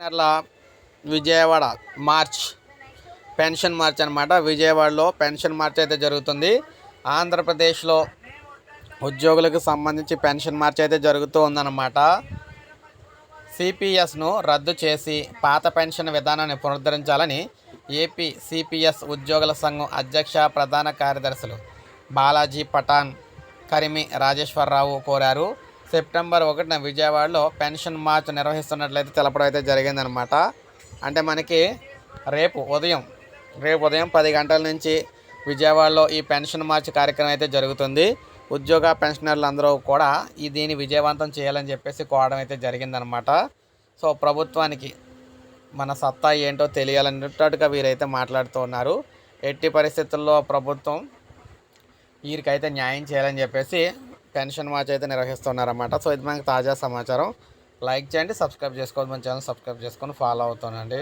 నెల Vijayawada March pension March అనమాట విజయవాడలో పెన్షన్ మార్చ్ అయితే జరుగుతుంది. ఆంధ్రప్రదేశ్లో ఉద్యోగులకు సంబంధించి పెన్షన్ మార్చ్ అయితే జరుగుతూ ఉందన్నమాట. సిపిఎస్ను రద్దు చేసి పాత పెన్షన్ విధానాన్ని పునరుద్ధరించాలని ఏపీ సిపిఎస్ ఉద్యోగుల సంఘం అధ్యక్ష ప్రధాన కార్యదర్శులు బాలాజీ పఠాన్ కరిమి రాజేశ్వరరావు కోరారు. సెప్టెంబర్ ఒకటిన విజయవాడలో పెన్షన్ మార్చ్ నిర్వహిస్తున్నట్లయితే తెలపడం అయితే జరిగిందనమాట. అంటే మనకి రేపు ఉదయం రేపు ఉదయం పది గంటల నుంచి విజయవాడలో ఈ పెన్షన్ మార్చ్ కార్యక్రమం అయితే జరుగుతుంది. ఉద్యోగ పెన్షనర్లు అందరూ కూడా ఈ దీన్ని విజయవంతం చేయాలని చెప్పేసి కోవడం అయితే జరిగిందనమాట. సో ప్రభుత్వానికి మన సత్తా ఏంటో తెలియాలన్నట్టుగా వీరైతే మాట్లాడుతూ ఉన్నారు. ఎట్టి పరిస్థితుల్లో ప్రభుత్వం వీరికైతే న్యాయం చేయాలని చెప్పేసి పెన్షన్ మార్చ్ అయితే నిర్వహిస్తున్నారన్నమాట. సో ఇది మనకి తాజా సమాచారం. లైక్ చేయండి సబ్స్క్రైబ్ చేసుకోవద్దు మన ఛానల్ సబ్స్క్రైబ్ చేసుకొని ఫాలో అవుతానండి